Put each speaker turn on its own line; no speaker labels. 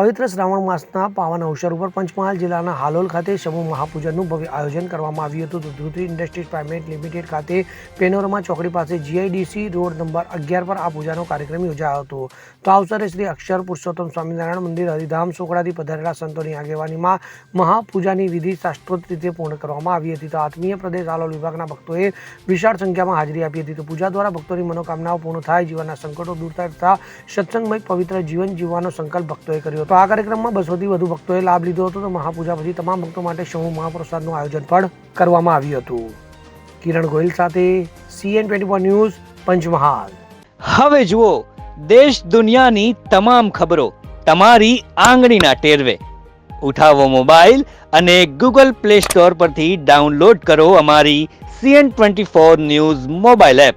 પવિત્ર શ્રાવણ માસના પાવન અવસર ઉપર પંચમહાલ જિલ્લાના હાલોલ ખાતે સમૂહ મહાપૂજનનું ભવ્ય આયોજન કરવામાં આવ્યું હતું. તો ઇન્ડસ્ટ્રીઝ પ્રાઇવેટ લિમિટેડ ખાતે પેનોરમા ચોકડી પાસે જીઆઈડીસી રોડ નંબર અગિયાર પર આ પૂજાનો કાર્યક્રમ યોજાયો હતો. તો આ અવસરે શ્રી અક્ષર પુરુષોત્તમ સ્વામિનારાયણ મંદિર, હરિધામ સોકડાથી પધારેલા સંતોની આગેવાનીમાં મહાપૂજાની વિધિ શાસ્ત્રોત રીતે પૂર્ણ કરવામાં આવી હતી. તો આત્મીય પ્રદેશ હાલોલ વિભાગના ભક્તોએ વિશાળ સંખ્યામાં હાજરી આપી હતી. તો પૂજા દ્વારા ભક્તોની મનોકામનાઓ પૂર્ણ થાય, જીવનના સંકટો દૂર થાય તથા સત્સંગમય પવિત્ર જીવન જીવવાનો સંકલ્પ ભક્તોએ કર્યો તો આ કાર્યક્રમમાં બસોથી વધુ ભક્તોએ લાભ લીધો હતો તો મહાપૂજા પછી તમામ ભક્તો માટે સમૂહ મહાપ્રસાદનું આયોજન પણ કરવામાં આવ્યું હતું. કિરણ ગોયલ સાથે સીએન ટ્વેન્ટી ન્યૂઝ, પંચમહાલ.
હવે જુઓ, દેશ દુનિયાની તમામ ખબરો તમારી આંગળીના ટેરવે. ઉઠાવો મોબાઈલ અને ગૂગલ પ્લે સ્ટોર પરથી ડાઉનલોડ કરો અમારી CN twenty four news mobile app.